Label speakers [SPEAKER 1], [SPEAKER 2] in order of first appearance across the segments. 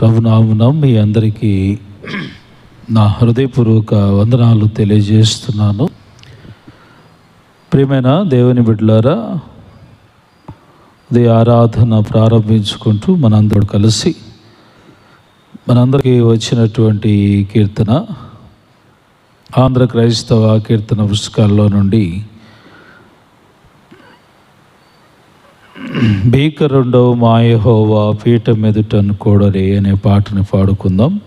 [SPEAKER 1] ప్రభునామనం మీ అందరికీ నా హృదయపూర్వక వందనాలు తెలియజేస్తున్నాను. ప్రియమైన దేవుని బిడ్డలారా ఉదయ ఆరాధన ప్రారంభించుకుంటూ మనందరూ కలిసి మనందరికీ వచ్చినటువంటి కీర్తన ఆంధ్ర క్రైస్తవ కీర్తన పుస్తకాల్లో నుండి భీకరుండవు మాయహోవా పీఠ మెదుటను కూడరే అనే పాటని పాడుకుందాం.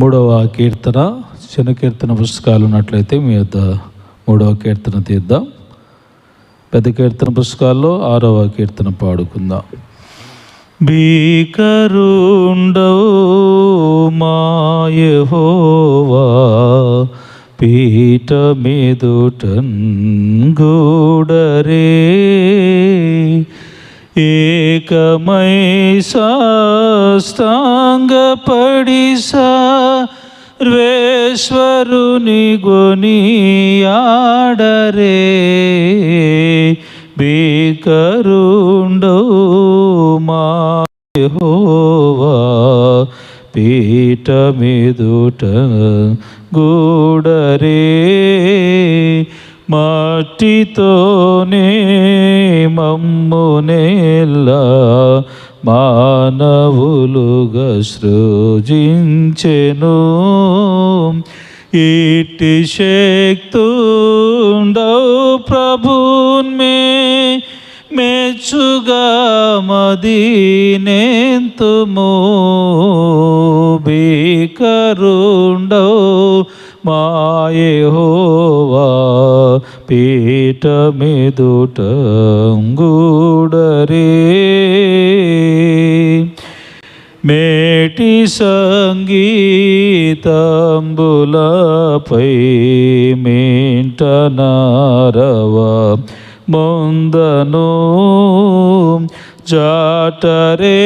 [SPEAKER 1] మూడవ కీర్తన చిన్న కీర్తన పుస్తకాలు ఉన్నట్లయితే మీ యొక్క మూడవ కీర్తన తీద్దాం. పెద్ద కీర్తన పుస్తకాల్లో ఆరవ కీర్తన పాడుకుందాం. భీకరుండవు మాయహోవా పీఠ ఏకమై సాష్టాంగపడి సర్వేశ్వరుని గొనియాడరే బీకరుండో మాయహోవా పీఠమిదుట గో గూడరే మట్టితోనే మమ్మునేలా మానవులుగా సృజించెను. ఇట్టి శక్తుండవు ప్రభున్మి మెచ్చుగా మదీనేంతుమో బీకరుండవు మాయహోవా పీఠ మీదుట గూడరే మేటి సంగీతంబులపై మింట నారవ ముందను జాటరే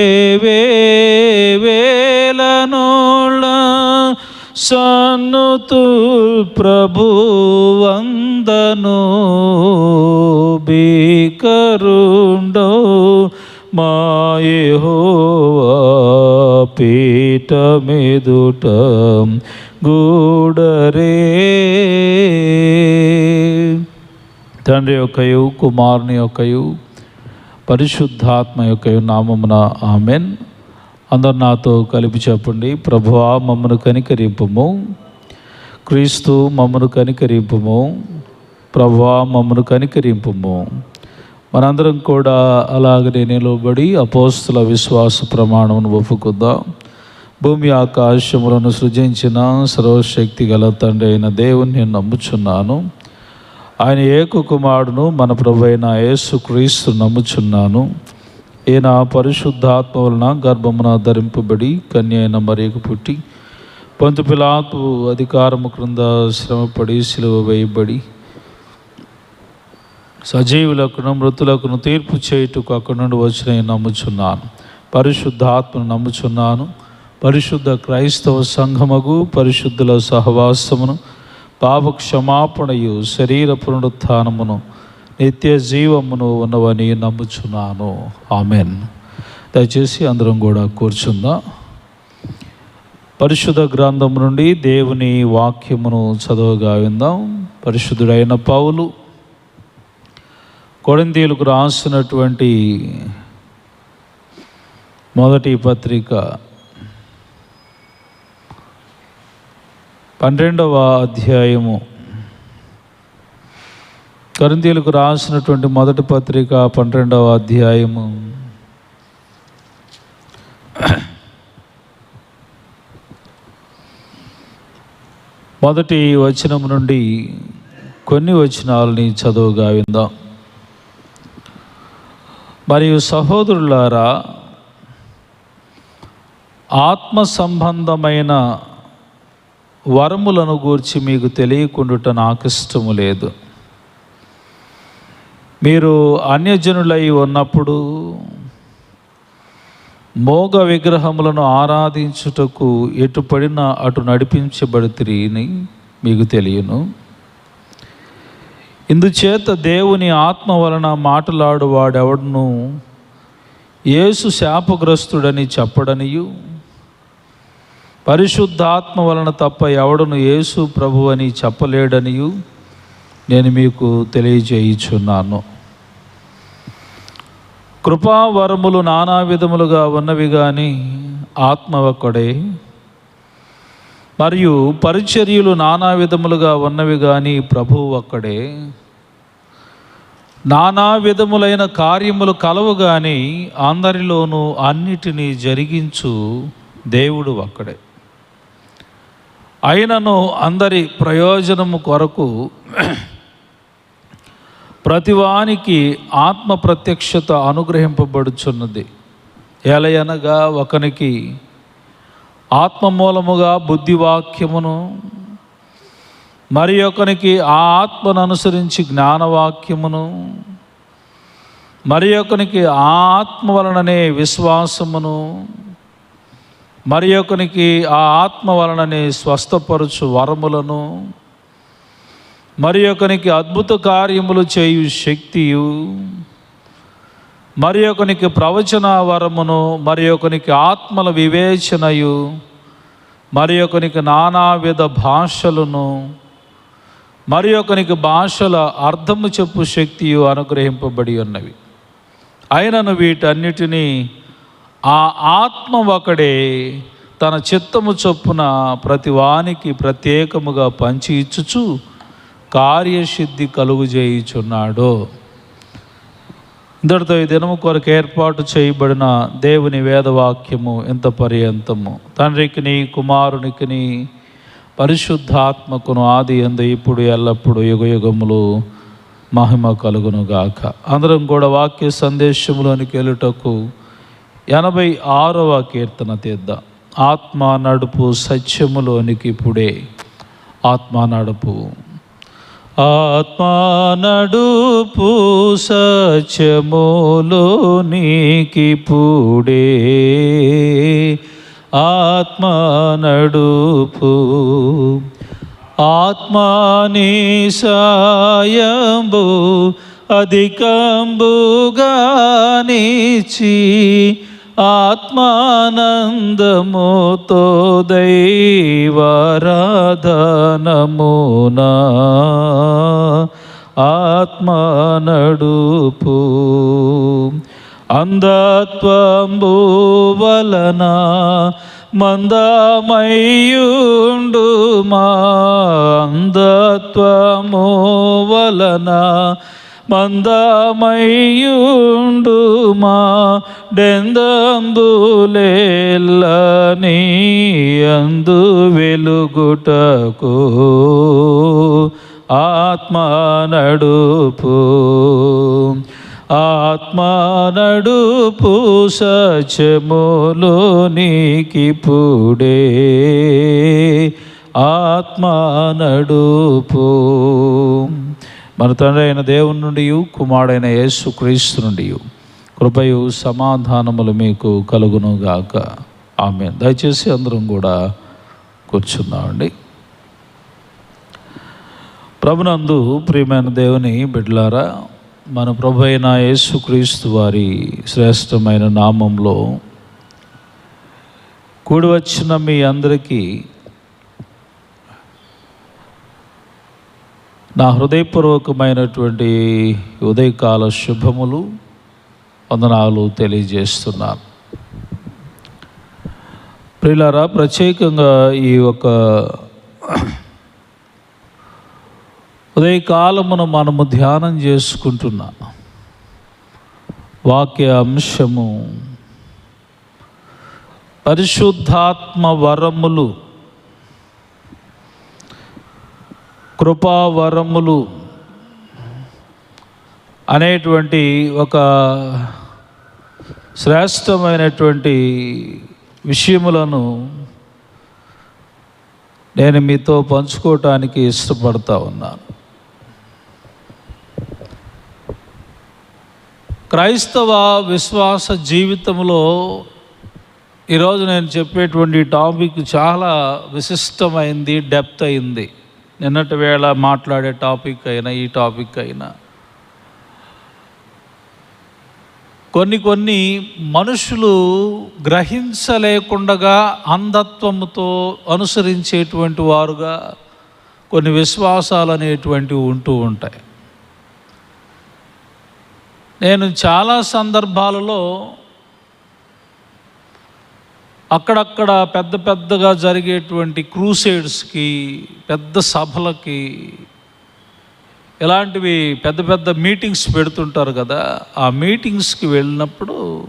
[SPEAKER 1] వేలనోళ్ళ సన్నుతు ప్రభు వందను బీకరుండో మాయహోవా పీఠ గూడరే తండ్రి యొక్కయు కుమారుని యొక్కయు పరిశుద్ధాత్మ యొక్కయు నామమున ఆమెన్. అందరు నాతో కలిపి చెప్పండి. ప్రభువా మమ్మను కనికరింపము. క్రీస్తు మమ్మను కనికరింపము. ప్రభువా మమ్మను కనికరింపము. మనందరం కూడా అలాగనే నిలబడి అపోస్తుల విశ్వాస ప్రమాణమును ఒప్పుకుందాం. భూమి ఆకాశములను సృజించిన సర్వశక్తి గల తండ్రి అయిన దేవుని నేను నమ్ముచున్నాను. ఆయన ఏకు కుమారుడును మన ప్రభు అయిన యేసు క్రీస్తు నమ్ముచున్నాను. ఈయన పరిశుద్ధాత్మ వలన గర్భమున ధరింపబడి కన్య అయిన మరియకు పుట్టి పొంతు పిలాతు అధికారము క్రింద శ్రమపడి సిలువ వేయబడి సజీవులకును మృతులకును తీర్పు చేయుటకు అక్కడి నుండి వచ్చిన నమ్ముచున్నాను. పరిశుద్ధాత్మను నమ్ముచున్నాను. పరిశుద్ధ క్రైస్తవ సంఘముగు పరిశుద్ధుల సహవాసమును పాప క్షమాపణయు శరీర పునరుత్నమును నిత్య జీవమును ఉన్నవని నమ్ముచున్నాను. ఆమెన్. దయచేసి అందరం కూడా కూర్చుందాం. పరిశుద్ధ గ్రంథం నుండి దేవుని వాక్యమును చదవగా విందాం. పరిశుద్ధుడైన పౌలు కొరిందీలకు రాసినటువంటి మొదటి పత్రిక పన్నెండవ అధ్యాయము. కొరిందీలకు రాసినటువంటి మొదటి పత్రిక పన్నెండవ అధ్యాయము. మొదటి వచనం నుండి కొన్ని వచనాలని చదువుగా విందాం. మరియు సహోదరులారా ఆత్మ సంబంధమైన వరములను గూర్చి మీకు తెలియకుండుట నాకు ఇష్టము లేదు. మీరు అన్యజనులై ఉన్నప్పుడు మోగ విగ్రహములను ఆరాధించుటకు ఎటు పడినా అటు నడిపించబడితిని మీకు తెలియను. ఇందుచేత దేవుని ఆత్మ వలన మాట్లాడు వాడెవడను యేసు శాపగ్రస్తుడని చెప్పడనియు. పరిశుద్ధాత్మ వలన తప్ప ఎవడను యేసు ప్రభు అని చెప్పలేడనియు నేను మీకు తెలియజేయుచున్నాను. కృపావరములు నానా విధములుగా ఉన్నవి కానీ ఆత్మ ఒక్కడే మరియు పరిచర్యలు నానా విధములుగా ఉన్నవి కానీ ప్రభువు ఒక్కడే నానా విధములైన కార్యములు కలవు కానీ అందరిలోనూ అన్నిటినీ జరిగించు దేవుడు ఒక్కడే. అయినను అందరి ప్రయోజనము కొరకు ప్రతివానికి ఆత్మ ప్రత్యక్షత అనుగ్రహింపబడుచున్నది. ఎలయనగా ఒకనికి ఆత్మ మూలముగా బుద్ధివాక్యమును మరి ఒకనికి ఆ ఆత్మను అనుసరించి జ్ఞానవాక్యమును మరి ఒకనికి ఆ ఆత్మ వలననే విశ్వాసమును మరి ఒకనికి ఆ ఆత్మ వలనని స్వస్థపరచు వరములను మరి ఒకనికి అద్భుత కార్యములు చేయు శక్తియు మరి ఒకనికి ప్రవచన వరమును మరి ఒకనికి ఆత్మల వివేచనయు మరి ఒకనికి నానావిధ భాషలను మరి ఒకనికి భాషల అర్థము చెప్పు శక్తియు అనుగ్రహింపబడి ఉన్నవి. అయినను వీటన్నిటినీ ఆ ఆత్మ ఒకడే తన చిత్తము చొప్పున ప్రతి వానికి ప్రత్యేకముగా పంచి ఇచ్చుచు కార్యసిద్ధి కలుగు చేయుచున్నాడు. ఇంతటితో ఈ దినము కొరకు ఏర్పాటు చేయబడిన దేవుని వేదవాక్యము ఎంత పర్యంతము. తండ్రికిని కుమారునికిని పరిశుద్ధాత్మకును ఆది ఎందు ఇప్పుడు ఎల్లప్పుడు యుగ యుగములు మహిమ కలుగును గాక అందరం కూడా వాక్య సందేశములోనికి వెళ్ళుటకు ఎనభై ఆరవ కీర్తన తీద్దాం. ఆత్మ నడుపు సత్యములోనికి ఇప్పుడే. ఆత్మ నడుపు. ఆత్మ నడుపు సత్యములోనికి పుడే ఆత్మ నడుపు. ఆత్మాని సాయంబు అధికంబుగా నిచి. ఆత్మానందముతో దైవారాధనమునా. ఆత్మ నడుపు అంధత్వంబు వలన మందమయ్యుండు మా అంధత్వము వలన మందమయ్యుండు మా డెందంబులేల్లని అందు వెలుగుటకు ఆత్మ నడుపు ఆత్మ నడుపు సచములోనికి పుడే ఆత్మ నడుపు మన తండ్రి అయిన దేవుని నుండి కుమారుడైన యేసు క్రీస్తు నుండి కృపయు సమాధానములు మీకు కలుగునుగాక. ఆమె దయచేసి అందరం కూడా కూర్చుందామండి ప్రభునందు ప్రియమైన దేవుని బిడ్లారా మన ప్రభు అయిన యేసుక్రీస్తు వారి శ్రేష్టమైన నామంలో కూడి వచ్చిన మీ అందరికీ నా హృదయపూర్వకమైనటువంటి ఉదయకాల శుభములు వందనాలు తెలియజేస్తున్నాను. ప్రిలారా ప్రత్యేకంగా ఈ ఒక ఉదయకాలమును మనము ధ్యానం చేసుకుంటున్నా వాక్య అంశము పరిశుద్ధాత్మ వరములు కృపావరములు అనేటువంటి ఒక శ్రేష్టమైనటువంటి విషయములను నేను మీతో పంచుకోవటానికి ఇష్టపడతా ఉన్నాను. క్రైస్తవ విశ్వాస జీవితంలో ఈరోజు నేను చెప్పేటువంటి టాపిక్ చాలా విశిష్టమైంది డెప్త్ అయింది. నిన్నటి వేళ మాట్లాడే టాపిక్ అయినా ఈ టాపిక్ అయినా. కొన్ని కొన్ని మనుషులు గ్రహించలేకుండగా అంధత్వముతో అనుసరించేటువంటి వారుగా కొన్ని విశ్వాసాలు అనేటువంటివి ఉంటూ ఉంటాయి. నేను చాలా సందర్భాలలో అక్కడక్కడ పెద్ద పెద్దగా జరిగేటువంటి క్రూసేడ్స్కి పెద్ద సభలకి ఇలాంటివి పెద్ద పెద్ద మీటింగ్స్ పెడుతుంటారు కదా ఆ మీటింగ్స్కి వెళ్ళినప్పుడు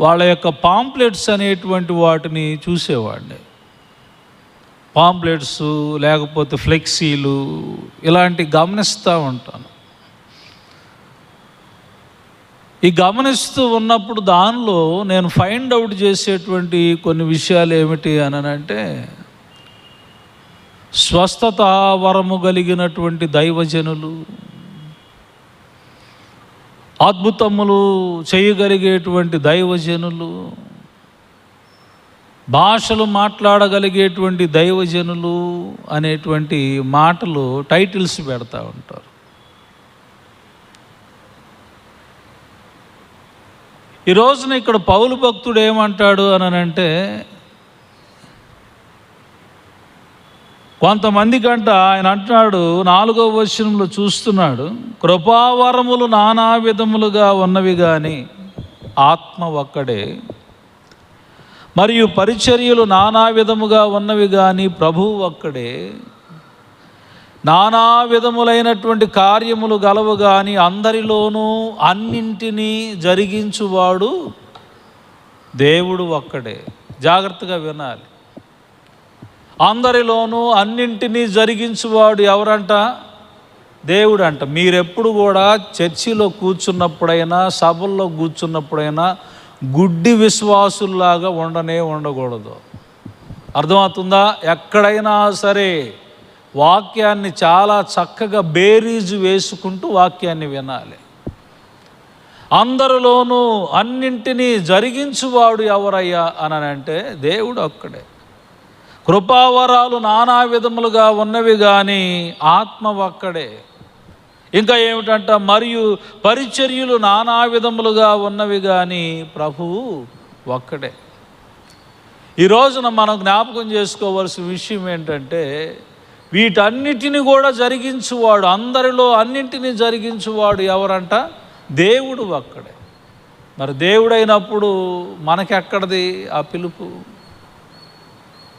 [SPEAKER 1] వాళ్ళ యొక్క పాంప్లెట్స్ అనేటువంటి వాటిని చూసేవాడిని. పాంప్లెట్స్ లేకపోతే ఫ్లెక్సీలు ఇలాంటివి గమనిస్తూ ఉంటాను. ఈ గమనిస్తూ ఉన్నప్పుడు దానిలో నేను ఫైండ్ అవుట్ చేసేటువంటి కొన్ని విషయాలు ఏమిటి అని అంటే స్వస్థత వరము కలిగినటువంటి దైవజనులు అద్భుతములు చేయగలిగేటువంటి దైవజనులు భాషలు మాట్లాడగలిగేటువంటి దైవజనులు అనేటువంటి మాటలు టైటిల్స్ పెడతా ఉంటారు. ఈ రోజున ఇక్కడ పౌలు భక్తుడు ఏమంటాడు అని అంటే కొంతమంది కంట ఆయన అంటున్నాడు నాలుగో వచనంలో చూస్తున్నాడు కృపావరములు నానా విధములుగా ఉన్నవి కానీ ఆత్మ ఒక్కడే. మరియు పరిచర్యలు నానా విధముగా ఉన్నవి కానీ ప్రభువు ఒక్కడే. నానా విధములైనటువంటి కార్యములు గలవు కానీ అందరిలోనూ అన్నింటినీ జరిగించువాడు దేవుడు ఒక్కడే. జాగ్రత్తగా వినాలి. అందరిలోనూ అన్నింటినీ జరిగించువాడు ఎవరంట? దేవుడు అంట మీరెప్పుడు కూడా చర్చిలో కూర్చున్నప్పుడైనా సభల్లో కూర్చున్నప్పుడైనా గుడ్డి విశ్వాసుల్లాగా ఉండనే ఉండకూడదు. అర్థమవుతుందా? ఎక్కడైనా సరే వాక్యాన్ని చాలా చక్కగా బేరీజు వేసుకుంటూ వాక్యాన్ని వినాలి. అందరిలోనూ అన్నింటినీ జరిగించువాడు ఎవరయ్యా అని అంటే దేవుడు ఒక్కడే. కృపావరాలు నానా విధములుగా ఉన్నవి కానీ ఆత్మ ఒక్కడే. ఇంకా ఏమిటంట మరియు పరిచర్యలు నానా విధములుగా ఉన్నవి కానీ ప్రభువు ఒక్కడే. ఈ రోజున మనం జ్ఞాపకం చేసుకోవాల్సిన విషయం ఏంటంటే వీటన్నిటిని కూడా జరిగించువాడు అందరిలో అన్నింటినీ జరిగించువాడు ఎవరంట? దేవుడు అక్కడే. మరి దేవుడైనప్పుడు మనకెక్కడది ఆ పిలుపు?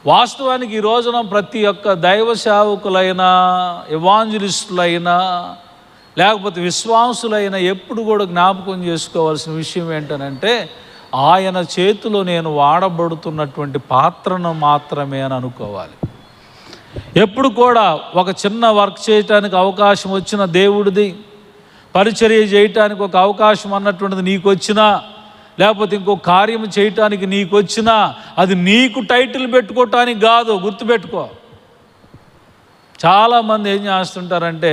[SPEAKER 1] వాస్తవానికి ఈ రోజున ప్రతి ఒక్క దైవ సేవకులైనా ఎవాంజలిస్టులైనా లేకపోతే విశ్వాసులైనా ఎప్పుడు కూడా జ్ఞాపకం చేసుకోవాల్సిన విషయం ఏంటనంటే ఆయన చేతిలో నేను వాడబడుతున్నటువంటి పాత్రను మాత్రమే అని అనుకోవాలి. ఎప్పుడు కూడా ఒక చిన్న వర్క్ చేయటానికి అవకాశం వచ్చిన దేవుడిది పరిచర్య చేయటానికి ఒక అవకాశం అన్నటువంటిది నీకు వచ్చినా లేకపోతే ఇంకో కార్యం చేయటానికి నీకు వచ్చినా అది నీకు టైటిల్ పెట్టుకోవటానికి కాదు గుర్తుపెట్టుకో. చాలామంది ఏం చేస్తుంటారంటే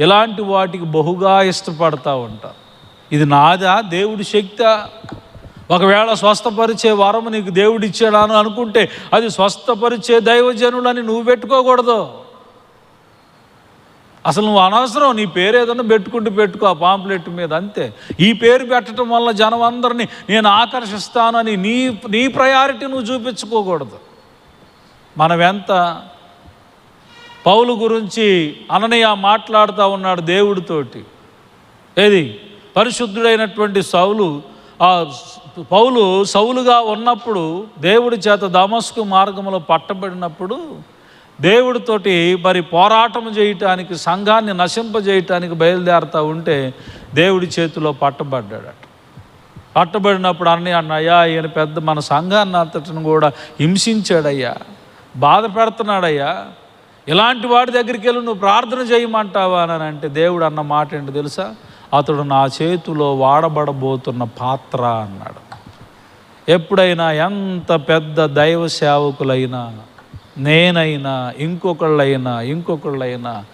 [SPEAKER 1] ఇలాంటి వాటికి బహుగా ఇష్టపడతా ఉంటారు. ఇది నాదా దేవుడి శక్తా? ఒకవేళ స్వస్థపరిచే వరం నీకు దేవుడు ఇచ్చాడా అని అనుకుంటే అది స్వస్థపరిచే దైవజనులని నువ్వు పెట్టుకోకూడదు. అసలు నువ్వు అనవసరం నీ పేరు ఏదన్నా పెట్టుకుంటూ పెట్టుకో ఆ పాంప్లెట్ మీద అంతే. ఈ పేరు పెట్టడం వల్ల జనం అందరినీ నేను ఆకర్షిస్తానని నీ నీ ప్రయారిటీ నువ్వు చూపించుకోకూడదు. మనం ఎంత పౌలు గురించి అననీయ మాట్లాడుతూ ఉన్నాడు దేవుడితోటి. ఏది? పరిశుద్ధుడైనటువంటి సౌలు పౌలు సౌలుగా ఉన్నప్పుడు దేవుడి చేత దమస్కు మార్గంలో పట్టబడినప్పుడు దేవుడితోటి మరి పోరాటం చేయటానికి సంఘాన్ని నశింపజేయటానికి బయలుదేరుతూ ఉంటే దేవుడి చేతిలో పట్టబడ్డాడట. పట్టబడినప్పుడు అన్నీ అన్నయ్యా ఈయన పెద్ద మన సంఘాన్ని అంతటిని కూడా హింసించాడయ్యా బాధ పెడుతున్నాడయ్యా ఇలాంటి వాడి దగ్గరికి వెళ్ళి నువ్వు ప్రార్థన చేయమంటావా అని అంటే దేవుడు అన్న మాట ఏంటి తెలుసా? అతడు నా చేతిలో వాడబడబోతున్న పాత్ర అన్నాడు. ఎప్పుడైనా ఎంత పెద్ద దైవ సేవకులైనా నేనైనా ఇంకొకళ్ళైనా ఇంకొకళ్ళైనా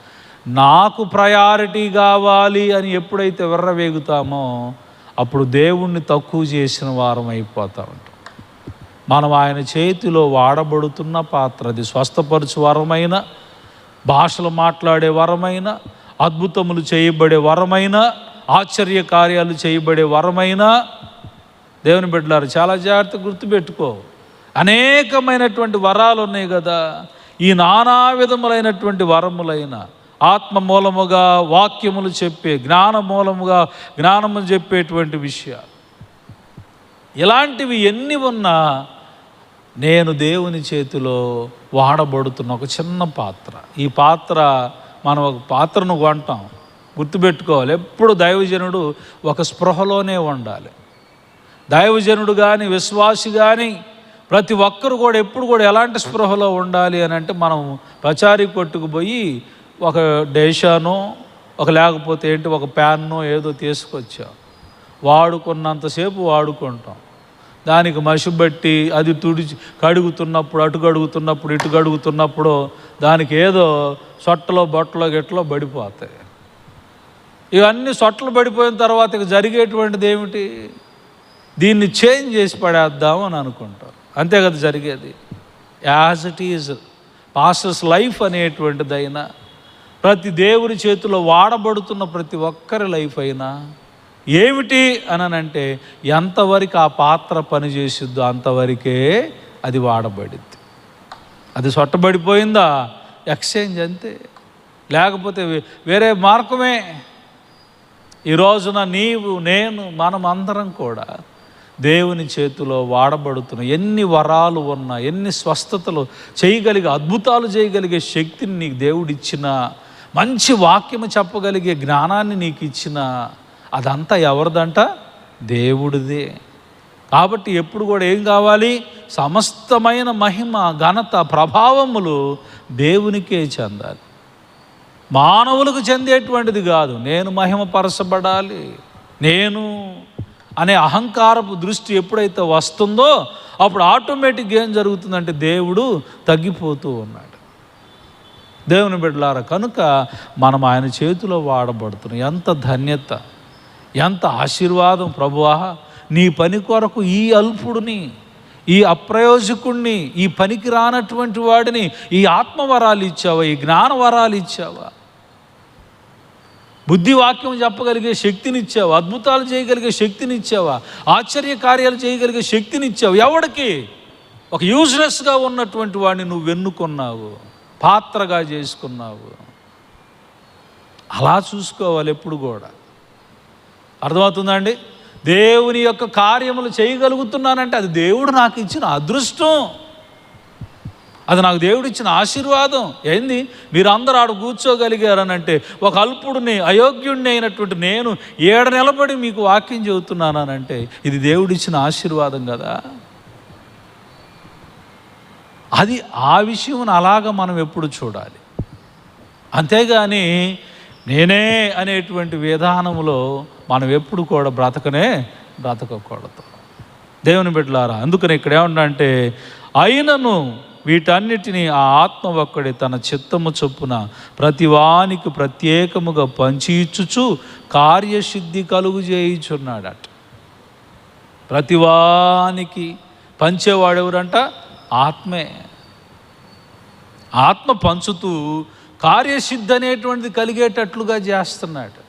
[SPEAKER 1] నాకు ప్రయారిటీ కావాలి అని ఎప్పుడైతే విర్రవేగుతామో అప్పుడు దేవుణ్ణి తక్కువ చేసిన వారం అయిపోతా. ఉంటాం మనం ఆయన చేతిలో వాడబడుతున్న పాత్ర అది స్వస్థపరచు వరమైన భాషలు మాట్లాడే వరమైన అద్భుతములు చేయబడే వరమైన ఆశ్చర్య కార్యాలు చేయబడే వరమైనా దేవుని బిడ్డలారు చాలా జాగ్రత్త గుర్తుపెట్టుకో. అనేకమైనటువంటి వరాలు ఉన్నాయి కదా. ఈ నానా విధములైనటువంటి వరములైన ఆత్మ మూలముగా వాక్యములు చెప్పే జ్ఞాన మూలముగా జ్ఞానము చెప్పేటువంటి విషయాలు. ఇలాంటివి ఎన్ని ఉన్నా నేను దేవుని చేతిలో వాడబడుతున్న ఒక చిన్న పాత్ర. ఈ పాత్ర మనం ఒక పాత్రను కొంటాం. గుర్తుపెట్టుకోవాలి. ఎప్పుడు దైవజనుడు ఒక స్పృహలోనే ఉండాలి. దైవజనుడు కానీ విశ్వాసి కానీ ప్రతి ఒక్కరు కూడా ఎప్పుడు కూడా ఎలాంటి స్పృహలో ఉండాలి అని అంటే మనం ప్రచారి కొట్టుకుపోయి ఒక డేషానో ఒక లేకపోతే ఏంటి ఒక ప్యాన్నో ఏదో తీసుకొచ్చాం. వాడుకున్నంతసేపు వాడుకుంటాం. దానికి మసిబట్టి అది తుడిచి కడుగుతున్నప్పుడు అటు కడుగుతున్నప్పుడు ఇటు కడుగుతున్నప్పుడు దానికి ఏదో సొట్టలో బొట్టలో గిట్టలో పడిపోతాయి. ఇవన్నీ సొట్టలు పడిపోయిన తర్వాత ఇక జరిగేటువంటిది ఏమిటి? దీన్ని చేంజ్ చేసి పడేద్దాం అని అనుకుంటాం అంతే కదా జరిగేది. As it is pastors life అనేటువంటిదైనా ప్రతి దేవుని చేతిలో వాడబడుతున్న ప్రతి ఒక్కరి లైఫ్ అయినా ఏమిటి అని అంటే ఎంతవరకు ఆ పాత్ర పనిచేసిద్దో అంతవరకే అది వాడబడిద్ది అది సొట్టబడిపోయిందా? ఎక్స్చేంజ్ అంతే. లేకపోతే వే- వేరే మార్గమే. ఈ రోజున నీవు నేను మనం అందరం కూడా దేవుని చేతిలో వాడబడుతున్న ఎన్ని వరాలు ఉన్నా ఎన్ని స్వస్థతలు చేయగలిగే అద్భుతాలు చేయగలిగే శక్తిని నీకు దేవుడిచ్చిన మంచి వాక్యము చెప్పగలిగే జ్ఞానాన్ని నీకు ఇచ్చిన అదంతా ఎవరిదంట? దేవుడిదే. కాబట్టి ఎప్పుడు కూడా ఏం కావాలి? సమస్తమైన మహిమ ఘనత ప్రభావములు దేవునికే చెందాలి. మానవులకు చెందేటువంటిది కాదు. నేను మహిమపరచబడాలి. నేను అనే అహంకారపు దృష్టి ఎప్పుడైతే వస్తుందో అప్పుడు ఆటోమేటిక్గా ఏం జరుగుతుందంటే దేవుడు తగ్గిపోతూ ఉన్నాడు. దేవుని బిడ్డలారా కనుక మనం ఆయన చేతిలో వాడబడుతున్నాం. ఎంత ధన్యత. ఎంత ఆశీర్వాదం ప్రభువా? నీ పని కొరకు ఈ అల్పుడిని ఈ అప్రయోజకుణ్ణి ఈ పనికి రానటువంటి వాడిని ఈ ఆత్మవరాలు ఇచ్చావా? ఈ జ్ఞానవరాలు ఇచ్చావా? బుద్ధి వాక్యం చెప్పగలిగే శక్తినిచ్చావా? అద్భుతాలు చేయగలిగే శక్తినిచ్చావా? ఆశ్చర్య కార్యాలు చేయగలిగే శక్తినిచ్చావు? ఎవడికి? ఒక యూజ్లెస్గా ఉన్నటువంటి వాడిని నువ్వు వెన్నుకున్నావు పాత్రగా చేసుకున్నావు? అలా చూసుకోవాలి ఎప్పుడు కూడా. అర్థమవుతుందా అండి? దేవుని యొక్క కార్యములు చేయగలుగుతున్నానంటే అది దేవుడు నాకు ఇచ్చిన అదృష్టం. అది నాకు దేవుడు ఇచ్చిన ఆశీర్వాదం. ఏంది? మీరందరూ ఆడు ఆడ కూర్చోగలిగారనంటే ఒక అల్పుడిని అయోగ్యుడిని అయినటువంటి నేను ఏడ నిలబడి మీకు వాక్యం చెబుతున్నానంటే ఇది దేవుడిచ్చిన ఆశీర్వాదం కదా. అది ఆ విషయం అలాగ మనం ఎప్పుడు చూడాలి. అంతేగాని నేనే అనేటువంటి విధానంలో మనం ఎప్పుడు కూడా బ్రతకనే బ్రతకకూడదు. దేవుని బిడ్డలారా అందుకని ఇక్కడ ఏమంటే అయినను వీటన్నిటినీ ఆ ఆత్మ ఒక్కడే తన చిత్తము చొప్పున ప్రతివానికి ప్రత్యేకముగా పంచి ఇచ్చుచు కార్యసిద్ధి కలుగు చేయుచున్నాడట. ప్రతివానికి పంచేవాడెవరంట ఆత్మే. ఆత్మ పంచుతూ కార్యసిద్ధి అనేటువంటిది కలిగేటట్లుగా చేస్తున్నాడు.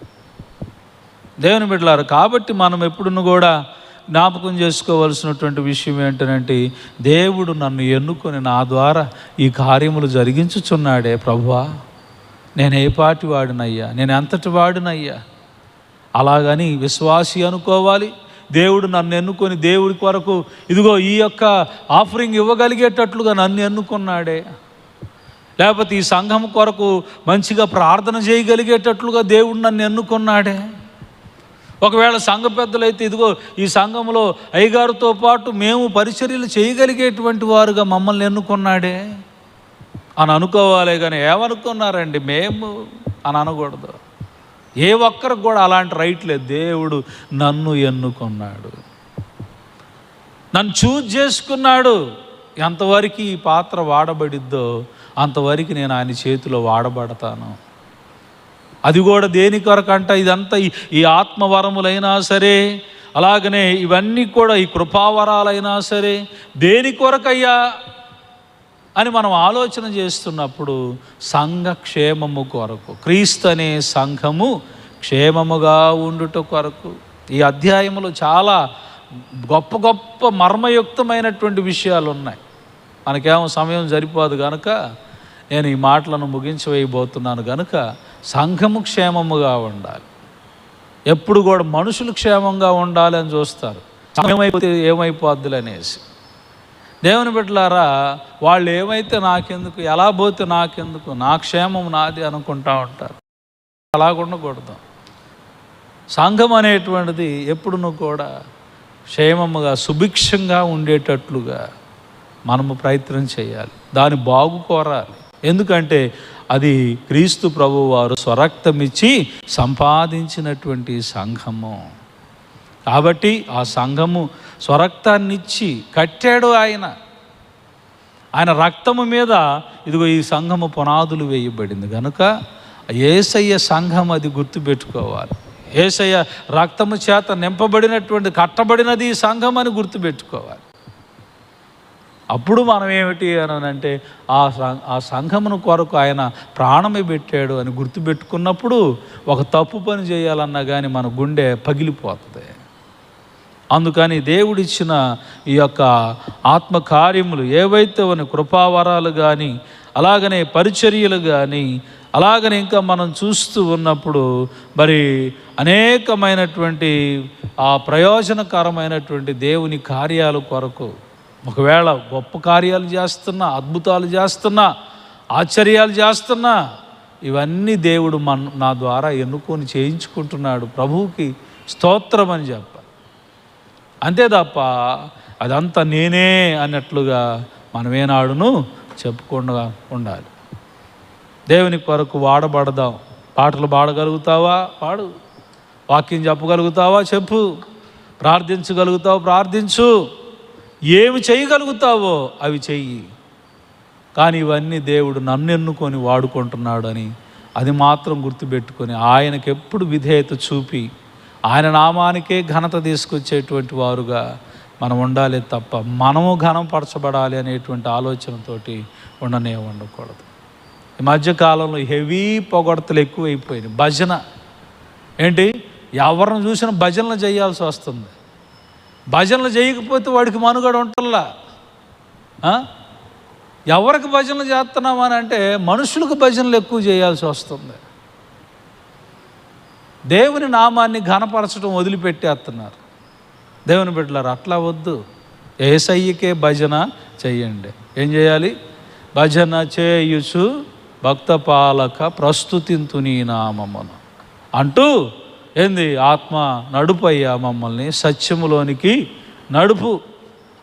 [SPEAKER 1] దేవుని బిడ్డలారు కాబట్టి మనం ఎప్పుడును కూడా జ్ఞాపకం చేసుకోవలసినటువంటి విషయం ఏంటంటే దేవుడు నన్ను ఎన్నుకొని నా ద్వారా ఈ కార్యములు జరిగించుచున్నాడే ప్రభువా. నేను ఏ పాటి వాడినయ్యా? నేను ఎంతటి వాడినయ్యా? అలాగని విశ్వాసి అనుకోవాలి. దేవుడు నన్ను ఎన్నుకొని దేవుడి కొరకు ఇదిగో ఈ యొక్క ఆఫరింగ్ ఇవ్వగలిగేటట్లుగా నన్ను ఎన్నుకున్నాడే. లేకపోతే ఈ సంఘం కొరకు మంచిగా ప్రార్థన చేయగలిగేటట్లుగా దేవుడు నన్ను ఎన్నుకున్నాడే. ఒకవేళ సంఘ పెద్దలైతే ఇదిగో ఈ సంఘంలో అయ్యగారితో పాటు మేము పరిచర్యలు చేయగలిగేటువంటి వారుగా మమ్మల్ని ఎన్నుకున్నాడే? అని అనుకోవాలి కానీ ఏమనుకున్నారండి? మేము అని అనకూడదు. ఏ ఒక్కరికి కూడా అలాంటి రైట్ లేదు. దేవుడు నన్ను ఎన్నుకున్నాడు. నన్ను చూజ్ చేసుకున్నాడు. ఎంతవరకు ఈ పాత్ర వాడబడిద్దో అంతవరకు నేను ఆయన చేతిలో వాడబడతాను. అది కూడా దేని కొరకంట ఇదంతా ఈ- ఈ ఆత్మవరములైనా సరే అలాగనే ఇవన్నీ కూడా ఈ కృపావరాలైనా సరే దేని కొరకయ్యా అని మనం ఆలోచన చేస్తున్నప్పుడు సంఘ క్షేమము కొరకు క్రీస్తు అనే సంఘము క్షేమముగా ఉండుట కొరకు. ఈ అధ్యాయంలో చాలా గొప్ప గొప్ప మర్మయుక్తమైనటువంటి విషయాలు ఉన్నాయి మనకేమో సమయం సరిపోదు కనుక నేను ఈ మాటలను ముగించవేయబోతున్నాను కనుక సంఘము క్షేమముగా ఉండాలి. ఎప్పుడు కూడా మనుషులు క్షేమంగా ఉండాలని చూస్తారు. ఏమైపోతే ఏమైపోద్దులు అనేసి దేవుని బిడ్డలారా వాళ్ళు ఏమైతే నాకెందుకు ఎలా పోతే నాకెందుకు నా క్షేమం నాది అనుకుంటా ఉంటారు. అలా ఉండకూడదు. సంఘం అనేటువంటిది ఎప్పుడును కూడా క్షేమముగా సుభిక్షంగా ఉండేటట్లుగా మనము ప్రయత్నం చేయాలి. దాని బాగు కోరాలి ఎందుకంటే అది క్రీస్తు ప్రభు వారు స్వరక్తమిచ్చి సంపాదించినటువంటి సంఘము. కాబట్టి ఆ సంఘము స్వరక్తాన్నిచ్చి కట్టాడు ఆయన. ఆయన రక్తము మీద ఇదిగో ఈ సంఘము పునాదులు వేయబడింది. కనుక ఏసయ్య సంఘం అది గుర్తుపెట్టుకోవాలి. ఏసయ్య రక్తము చేత నింపబడినటువంటి కట్టబడినది ఈ సంఘం అని గుర్తుపెట్టుకోవాలి. అప్పుడు మనం ఏమిటి అని అంటే ఆ ఆ సంఘమును కొరకు ఆయన ప్రాణమే పెట్టాడు అని గుర్తుపెట్టుకున్నప్పుడు ఒక తప్పు పని చేయాలన్నా కానీ మన గుండె పగిలిపోతుంది. అందుకని దేవుడిచ్చిన ఈ యొక్క ఆత్మకార్యములు ఏవైతే ఉన్న కృపావరాలు కానీ అలాగనే పరిచర్యలు కానీ అలాగనే ఇంకా మనం చూస్తూ ఉన్నప్పుడు మరి అనేకమైనటువంటి ఆ ప్రయోజనకరమైనటువంటి దేవుని కార్యాల కొరకు ఒకవేళ గొప్ప కార్యాలు చేస్తున్నా అద్భుతాలు చేస్తున్నా ఆశ్చర్యాలు చేస్తున్నా ఇవన్నీ దేవుడు మన నా ద్వారా ఎన్నుకొని చేయించుకుంటున్నాడు. ప్రభువుకి స్తోత్రం అని చెప్పాలి అంతే తప్ప అదంతా నేనే అన్నట్లుగా మనమేనాడును చెప్పుకుండా ఉండాలి. దేవుని కొరకు వాడబడదాం. పాటలు పాడగలుగుతావా? పాడు. వాక్యం చెప్పగలుగుతావా? చెప్పు. ప్రార్థించగలుగుతావు? ప్రార్థించు. ఏమి చేయగలుగుతావో అవి చెయ్యి. కానీ ఇవన్నీ దేవుడు నన్ను ఎన్నుకొని వాడుకుంటున్నాడని అది మాత్రం గుర్తుపెట్టుకొని ఆయనకి ఎప్పుడు విధేయత చూపి ఆయన నామానికే ఘనత తీసుకొచ్చేటువంటి వారుగా మనం ఉండాలి తప్ప మనము ఘనపరచబడాలి అనేటువంటి ఆలోచనతోటి ఉండనే ఉండకూడదు. ఈ మధ్యకాలంలో హెవీ పొగడతలు ఎక్కువైపోయినాయి. భజన. ఏంటి? ఎవరిని చూసినా భజనలు చేయాల్సి వస్తుంది. భజనలు చేయకపోతే వాడికి మనుగడ ఉంటల్లా? ఎవరికి భజనలు చేస్తున్నామని అంటే మనుషులకు భజనలు ఎక్కువ చేయాల్సి వస్తుంది. దేవుని నామాన్ని ఘనపరచడం వదిలిపెట్టేస్తున్నారు. దేవుని బిడ్డలారు అట్లా వద్దు. ఏసయ్యకే భజన చెయ్యండి ఏం చేయాలి? భజన చేయుచు భక్త పాలక ప్రస్తుతింతు నీ నామమును. అంటూ ఏంది? ఆత్మ నడుపయ్యా మమ్మల్ని సత్యములోనికి నడుపు.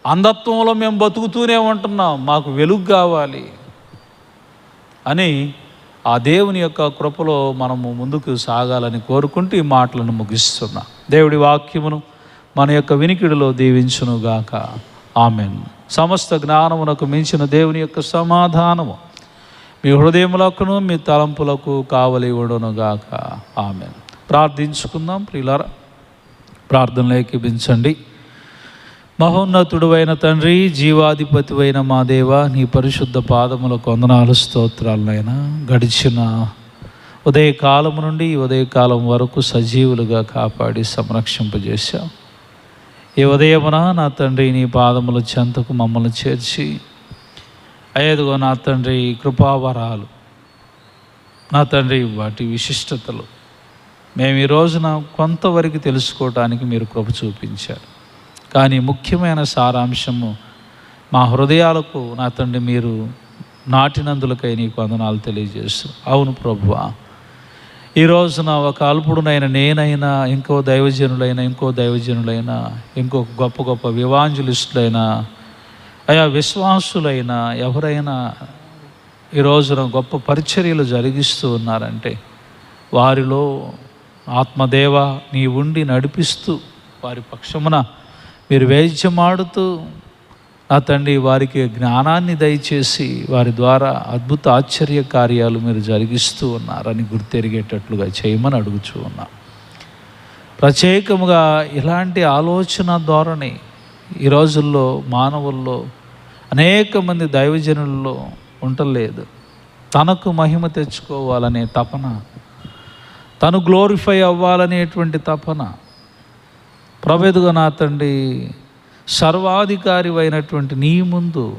[SPEAKER 1] అంధత్వంలో మేము బతుకుతూనే ఉంటున్నాం మాకు వెలుగు కావాలి అని ఆ దేవుని యొక్క కృపలో మనము ముందుకు సాగాలని కోరుకుంటూ ఈ మాటలను ముగిస్తున్నా. దేవుడి వాక్యమును మన యొక్క వినికిడిలో దీవించునుగాక. ఆమెన్. సమస్త జ్ఞానమునకు మించిన దేవుని యొక్క సమాధానము మీ హృదయములకును మీ తలంపులకు కావలి ఉండునుగాక. ఆమెన్. ప్రార్థించుకుందాం. ప్రియులారా ప్రార్థనలు ఏకీపించండి మహోన్నతుడువైన తండ్రి జీవాధిపతి అయిన మా దేవ నీ పరిశుద్ధ పాదముల కొందనాలు స్తోత్రాలనైనా గడిచిన ఉదయకాలం నుండి ఈ ఉదయకాలం వరకు సజీవులుగా కాపాడి సంరక్షింపజేశాం. ఈ ఉదయమున నా తండ్రి నీ పాదముల చెంతకు మమ్మల్ని చేర్చి అయ్యేదిగో నా తండ్రి కృపావరాలు నా తండ్రి వాటి విశిష్టతలు మేము ఈ రోజున కొంతవరకు తెలుసుకోవటానికి మీరు కృప చూపించారు. కానీ ముఖ్యమైన సారాంశము మా హృదయాలకు నా తండ్రి మీరు నాటినందులకై నీకు వందనాలు తెలియజేస్తూ అవును ప్రభువా. ఈ రోజున ఒక అల్పుడునైన నేనైనా ఇంకో దైవజనులైన ఇంకో దైవజనులైనా ఇంకో గొప్ప గొప్ప వివాంజలిస్టులైనా అయా విశ్వాసులైన ఎవరైనా ఈ రోజున గొప్ప పరిచర్యలు జరిగిస్తూ ఉన్నారంటే వారిలో ఆత్మదేవ నీ ఉండి నడిపిస్తూ వారి పక్షమున మీరు వేద్యమాడుతూ నా తండ్రి వారికి జ్ఞానాన్ని దయచేసి వారి ద్వారా అద్భుత ఆశ్చర్య కార్యాలు మీరు జరిగిస్తూ ఉన్నారని గుర్తెరిగేటట్లుగా చేయమని అడుగుచూ ఉన్నా. ప్రత్యేకముగా ఇలాంటి ఆలోచన ధోరణి ఈ రోజుల్లో మానవుల్లో అనేక మంది దైవజనుల్లో ఉండలేదు. తనకు మహిమ తెచ్చుకోవాలనే తపన తను గ్లోరిఫై అవ్వాలనేటువంటి తపన. ప్రభెదుగా నా తండ్రి సర్వాధికారి అయినటువంటి నీ ముందు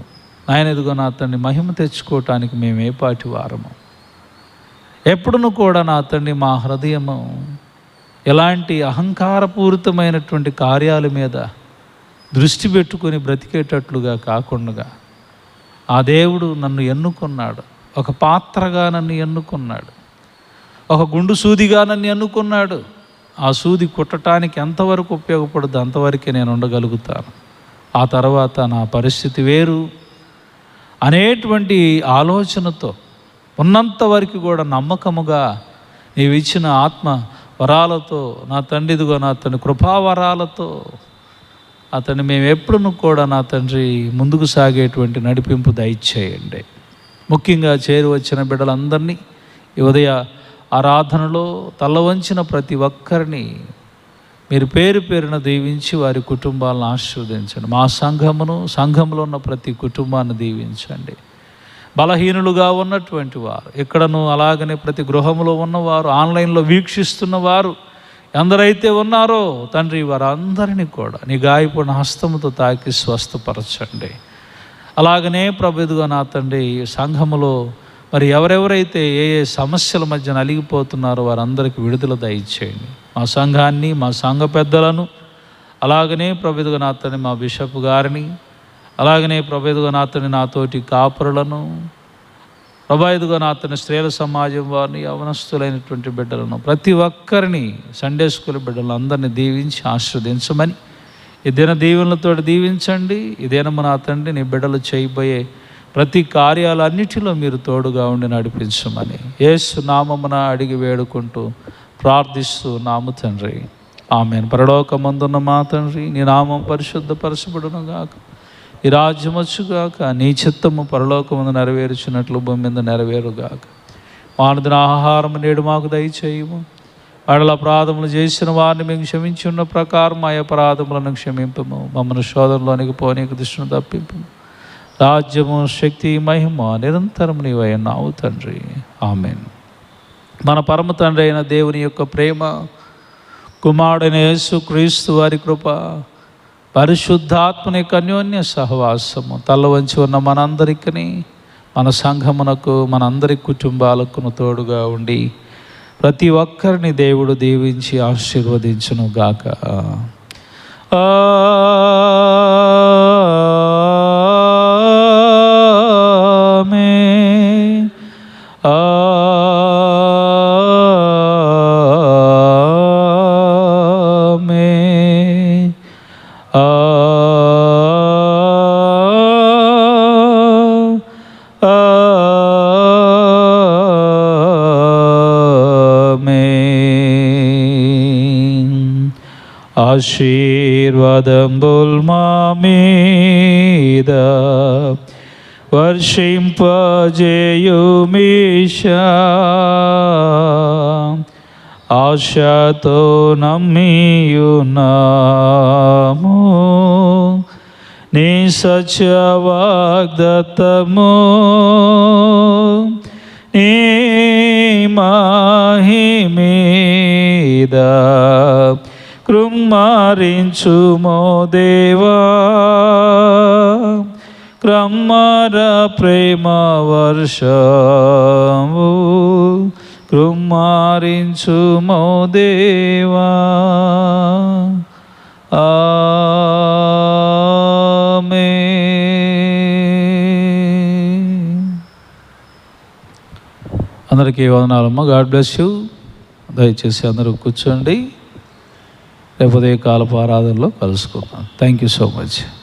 [SPEAKER 1] ఆయన ఎదుగో నా తండ్రి మహిమ తెచ్చుకోవటానికి మేము ఏ పాటి వారము? ఎప్పుడును కూడా నా తండ్రి మా హృదయము ఎలాంటి అహంకారపూరితమైనటువంటి కార్యాల మీద దృష్టి పెట్టుకొని బ్రతికేటట్లుగా కాకుండా ఆ దేవుడు నన్ను ఎన్నుకున్నాడు. ఒక పాత్రగా నన్ను ఎన్నుకున్నాడు. ఒక గుండు సూదిగా నన్ను అనుకున్నాడు ఆ సూది కుట్టడానికి ఎంతవరకు ఉపయోగపడుద్ది అంతవరకే నేను ఉండగలుగుతాను. ఆ తర్వాత నా పరిస్థితి వేరు. అనేటువంటి ఆలోచనతో ఉన్నంత వరకు కూడా నమ్మకముగా నీవు ఇచ్చిన ఆత్మ వరాలతో నా తండ్రిదిగో నా తండ్రి కృపావరాలతో అతన్ని మేము ఎప్పుడును కూడా నా తండ్రి ముందుకు సాగేటువంటి నడిపింపు దయచేయండి. ముఖ్యంగా చేరువచ్చిన బిడ్డలందరినీ ఉదయ ఆరాధనలో తల వంచిన ప్రతి ఒక్కరిని మీరు పేరు పేరున దీవించి వారి కుటుంబాలను ఆశీర్వదించండి. మా సంఘమును సంఘంలో ఉన్న ప్రతి కుటుంబాన్ని దీవించండి. బలహీనులుగా ఉన్నటువంటి వారు ఇక్కడను అలాగనే ప్రతి గృహంలో ఉన్నవారు ఆన్లైన్లో వీక్షిస్తున్న వారు ఎందరైతే ఉన్నారో తండ్రి వారందరినీ కూడా నీ గాయపడిన హస్తముతో తాకి స్వస్థపరచండి. అలాగనే ప్రభుదుగా నా తండ్రి సంఘములో మరి ఎవరెవరైతే ఏ ఏ సమస్యల మధ్య నలిగిపోతున్నారో వారందరికీ విడుదల దయచేయండి. మా సంఘాన్ని మా సంఘ పెద్దలను అలాగనే ప్రభుదుగా మా బిషప్ గారిని అలాగనే ప్రభుదుగా నాతోటి కాపురులను ప్రభాయిదుగా అతని స్త్రీల సమాజం వారిని యవనస్తులైనటువంటి బిడ్డలను ప్రతి ఒక్కరిని సండే స్కూల్ బిడ్డలను అందరినీ దీవించి ఆశ్రవదించమని ఈ దిన దీవెనలతో దీవించండి ఈ దినము నా తండ్రి నీ బిడ్డలు చేయబోయే ప్రతి కార్యాలన్నిటిలో మీరు తోడుగా ఉండి నడిపించమని యేసు నామమున అడిగి వేడుకుంటూ ప్రార్థిస్తూ నాము తండ్రి. ఆమెను. పరలోకమందున్న మా తండ్రి నీ నామం పరిశుద్ధపరచబడును గాక ఈ రాజ్యం వచ్చుగాక నీ చిత్తము పరలోకముందు నెరవేర్చినట్లు భూమి మీద నెరవేరుగాక. మానదిన ఆహారం నేడు మాకు దయచేయము. వాళ్ళ అపరాధములు చేసిన వారిని మేము క్షమించి ఉన్న ప్రకారం మా అపరాధములను క్షమింపము. మమ్మల్ని శోధనలోనికి పోనీకి దృష్టిని తప్పింపు రాజ్యము శక్తి మహిమ నిరంతరం నీవైనావు తండ్రి. ఆమెన్. మన పరమ తండ్రి అయిన దేవుని యొక్క ప్రేమ కుమారుడైన యేసు క్రీస్తు వారి కృప పరిశుద్ధాత్మని కన్యోన్య అన్యోన్య సహవాసము తల్ల వంచి ఉన్న మనందరికీ మన సంఘమునకు మనందరి కుటుంబాలకు తోడుగా ఉండి ప్రతి ఒక్కరిని దేవుడు దీవించి ఆశీర్వదించును గాక ఆ ఆమేన్. ఆమేన్. ఆశీర్వాదంబుల్ మా మీద వర్షింపజేయుమీషా ఆశతో నమ్మియున్నాము. నీ సత్యవాగ్దతము నీ మాహిమీద కృమ్మరించుమో దేవా. క్రమ్మర ప్రేమ వర్షము కృమ్మారించుమో దేవా ఆమేన్. అందరికీ వందనాలమ్మ. God bless you. దయచేసి అందరూ కూర్చోండి. రేపు ఉదయ కాలపు ఆరాధనలో కలుసుకుందాం. Thank you so much.